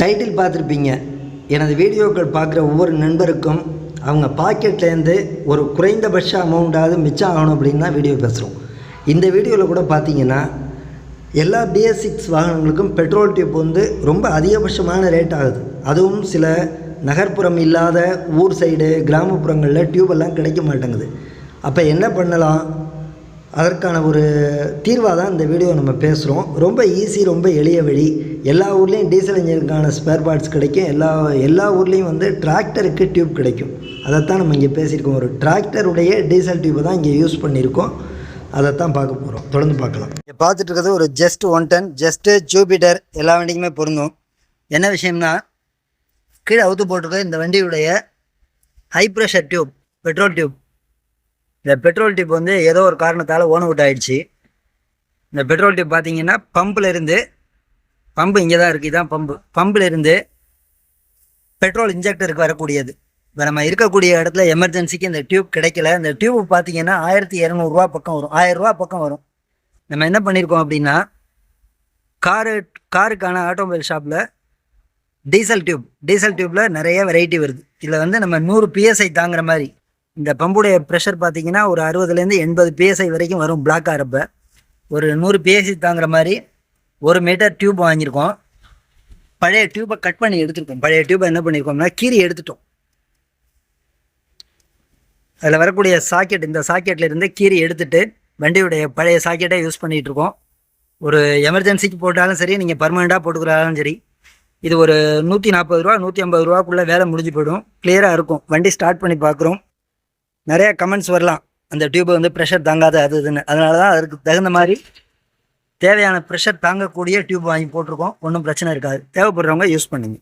Title பார்த்துருப்பீங்க. எனது வீடியோக்கள் பார்க்குற ஒவ்வொரு நண்பருக்கும் அவங்க பாக்கெட்லேருந்து ஒரு குறைந்தபட்ச அமௌண்ட்டாவது மிச்சம் ஆகணும் அப்படின்னு தான் வீடியோ பேசுகிறோம் இந்த வீடியோவில் கூட பார்த்தீங்கன்னா எல்லா பிஎஸ் சிக்ஸ் வாகனங்களுக்கும் பெட்ரோல் டியூப் வந்து ரொம்ப அதிகபட்சமான ரேட் ஆகுது. அதுவும் சில நகர்ப்புறம் இல்லாத ஊர் சைடு கிராமப்புறங்களில் டியூப் எல்லாம் கிடைக்க மாட்டேங்குது. அப்போ என்ன பண்ணலாம்? அதற்கான ஒரு தீர்வாக தான் இந்த வீடியோ நம்ம பேசுகிறோம் ரொம்ப ஈஸி ரொம்ப எளிய வழி. எல்லா ஊர்லேயும் டீசல் இன்ஜினுக்கான ஸ்பேர் பார்ட்ஸ் கிடைக்கும். எல்லா எல்லா ஊர்லேயும் வந்து டிராக்டருக்கு டியூப் கிடைக்கும். அதைத்தான் நம்ம இங்கே பேசியிருக்கோம். ஒரு டிராக்டருடைய டீசல் டியூப்பை தான் இங்கே யூஸ் பண்ணியிருக்கோம். அதைத்தான் பார்க்க போகிறோம் தொடர்ந்து பார்க்கலாம். இங்கே பார்த்துட்டு இருக்கிறது ஒரு just one ton just Jupiter எல்லா வண்டிக்குமே பொருந்தும். என்ன விஷயம்னா கீழே அவுத்து போட்டிருக்க இந்த வண்டியுடைய high pressure tube petrol tube இந்த பெட்ரோல் டியூப் வந்து ஏதோ ஒரு காரணத்தால் ஓன் அவுட் ஆகிடுச்சு இந்த பெட்ரோல் டியூப் பார்த்தீங்கன்னா பம்பில் இருந்து பம்பு இங்கே தான் இருக்குது இதான் பம்பு பம்பில் இருந்து பெட்ரோல் இன்ஜெக்டருக்கு வரக்கூடியது. இப்போ நம்ம இருக்கக்கூடிய இடத்துல எமர்ஜென்சிக்கு இந்த டியூப் கிடைக்கல. இந்த டியூப் பார்த்தீங்கன்னா ஆயிரத்தி இரநூறுவா பக்கம் வரும். ஆயிரரூவா பக்கம் வரும். நம்ம என்ன பண்ணியிருக்கோம் அப்படின்னா காரு காருக்கான ஆட்டோமொபைல் ஷாப்பில் டீசல் டியூப் டீசல் டியூப்பில் நிறைய வெரைட்டி வருது. இதில் வந்து நம்ம நூறு பிஎஸ்ஐ தாங்குற மாதிரி இந்த பம்புடைய ப்ரெஷர் பார்த்தீங்கன்னா ஒரு அறுபதுலேருந்து எண்பது பிஎஸ்ஐ வரைக்கும் வரும் பிளாக் ஆகிறப்ப ஒரு நூறு பிஎஸ்ஐ தாங்குற மாதிரி ஒரு மீட்டர் டியூப் வாங்கியிருக்கோம். பழைய டியூப்பை கட் பண்ணி எடுத்துருக்கோம். பழைய டியூப்பை என்ன பண்ணியிருக்கோம்னா கீறி எடுத்துட்டோம். அதில் வரக்கூடிய சாக்கெட் இந்த சாக்கெட்டில் இருந்து கீறி எடுத்துட்டு வண்டியுடைய பழைய சாக்கெட்டை யூஸ் பண்ணிகிட்டு இருக்கோம் ஒரு எமர்ஜென்சிக்கு போட்டாலும் சரி நீங்கள் பர்மனெண்ட்டாக போட்டுக்கிறாலும் சரி இது ஒரு நூற்றி நாற்பது ரூபா நூற்றி ஐம்பது ரூபாக்குள்ளே வேலை முடிஞ்சு போயிடும். கிளியராக இருக்கும். வண்டி ஸ்டார்ட் பண்ணி பார்க்குறோம் நிறைய கமெண்ட்ஸ் வரலாம். அந்த டியூப் வந்து ப்ரெஷர் தாங்காத அது இதுன்னு. அதனால தான் அதுக்கு தகுந்த மாதிரி தேவையான ப்ரெஷர் தாங்கக்கூடிய டியூப் வாங்கி போட்டிருக்கோம். ஒன்றும் பிரச்சனை இருக்காது. தேவைப்படுறவங்க யூஸ் பண்ணுங்க.